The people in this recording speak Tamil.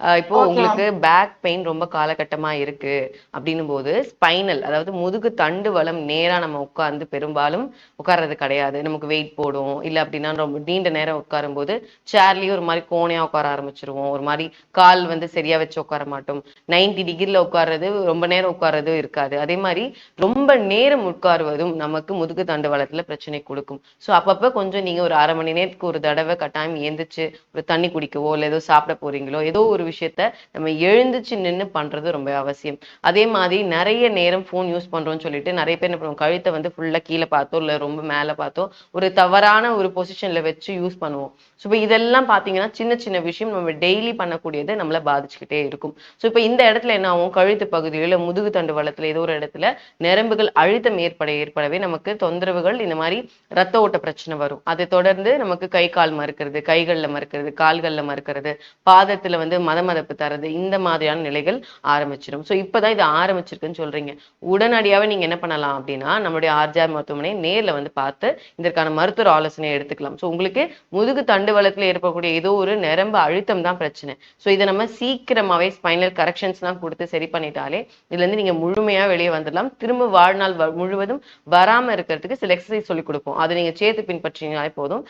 இப்போ உங்களுக்கு பேக் பெயின் ரொம்ப காலகட்டமா இருக்கு அப்படின்னும் போது ஸ்பைனல் அதாவது முதுகு தண்டு வலம் நேரா நம்ம உட்கார்ந்து பெரும்பாலும் உட்கார்றது கிடையாது. நமக்கு வெயிட் போடும். இல்ல அப்படின்னா ரொம்ப நீண்ட நேரம் உட்காரும் போது சேர்லயே ஒரு மாதிரி கோணையா உட்கார ஆரம்பிச்சிருவோம். ஒரு மாதிரி கால் வந்து சரியா வச்சு உட்கார மாட்டோம். 90 டிகிரில உட்கார்றது ரொம்ப நேரம் உட்கார்றதும் இருக்காது. அதே மாதிரி ரொம்ப நேரம் உட்காருவதும் நமக்கு முதுகு தண்டு வளத்துல பிரச்சனை கொடுக்கும். ஸோ அப்பப்ப கொஞ்சம் நீங்க ஒரு அரை மணி நேரத்துக்கு ஒரு தடவை கட்டாயம் எந்திரிச்சு ஒரு தண்ணி குடிக்கவோ இல்லை ஏதோ சாப்பிட போறீங்களோ ஏதோ ஒரு விஷயத்த நம்ம எழுந்துச்சு நின்னு பண்றது ரொம்ப அவசியம். அதே மாதிரி நிறைய நேரம் ஃபோன் யூஸ் பண்றோம்னு சொல்லிட்டு நிறைய பேர் என்ன பண்ணுவோம் கழுத்தை வந்து ஃபுல்லா கீழே பார்த்தோ இல்லை ரொம்ப மேலே பார்த்தோ ஒரு தவறான ஒரு பொசிஷன்ல வச்சு யூஸ் பண்ணுவோம். ஸோ இப்போ இதெல்லாம் பார்த்தீங்கன்னா சின்ன சின்ன விஷயம் நம்ம டெய்லி பண்ணக்கூடியது நம்மளை பாதிச்சுக்கிட்டே இருக்கும். ஸோ இப்போ இந்த இடத்துல என்ன ஆகும்? கழுத்து பகுதியில முதுகு தண்டு வளத்துல ஏதோ ஒரு இடத்துல உறுப்புகள் அழுத்தம் ஏற்பட ஏற்படவே நமக்கு தொந்தரவுகள் இந்த மாதிரி ரத்த ஓட்ட பிரச்சனை வரும். அதை தொடர்ந்து நமக்கு கை கால் மறுக்கிறது கைகளில் மறுக்கிறது கால்களில் மறுக்கிறது பாதத்தில் வந்து மதமதப்பு தரது இந்த மாதிரியான நிலைகள் ஆரம்பிச்சிடும் ஸோ இப்போதான் இது ஆரம்பிச்சிருக்குன்னு சொல்றீங்க. உடனடியாகவே நீங்க என்ன பண்ணலாம் அப்படின்னா நம்மளுடைய ஆர்ஜிஆர் மருத்துவமனை நேரில் வந்து பார்த்து இதற்கான மருத்துவ ஆலோசனை எடுத்துக்கலாம். ஸோ உங்களுக்கு முதுகு தண்டு வளத்தில் ஏற்படக்கூடிய ஏதோ ஒரு நரம்பு அழுத்தம் தான் பிரச்சனை. ஸோ இதை நம்ம சீக்கிரமாவே ஸ்பைனல் கரெக்ஷன்ஸ்லாம் கொடுத்து சரி பண்ணிட்டாலே இதுல இருந்து நீங்க முழுமையா வெளியே வந்துடலாம். திரும்ப வாழ்நாள் முழுவதும் வராம இருக்கிறதுக்கு சில எக்ஸசைஸ் சொல்லி கொடுப்போம். அதை நீங்க சேர்த்து பின்பற்றினாலே போதும்.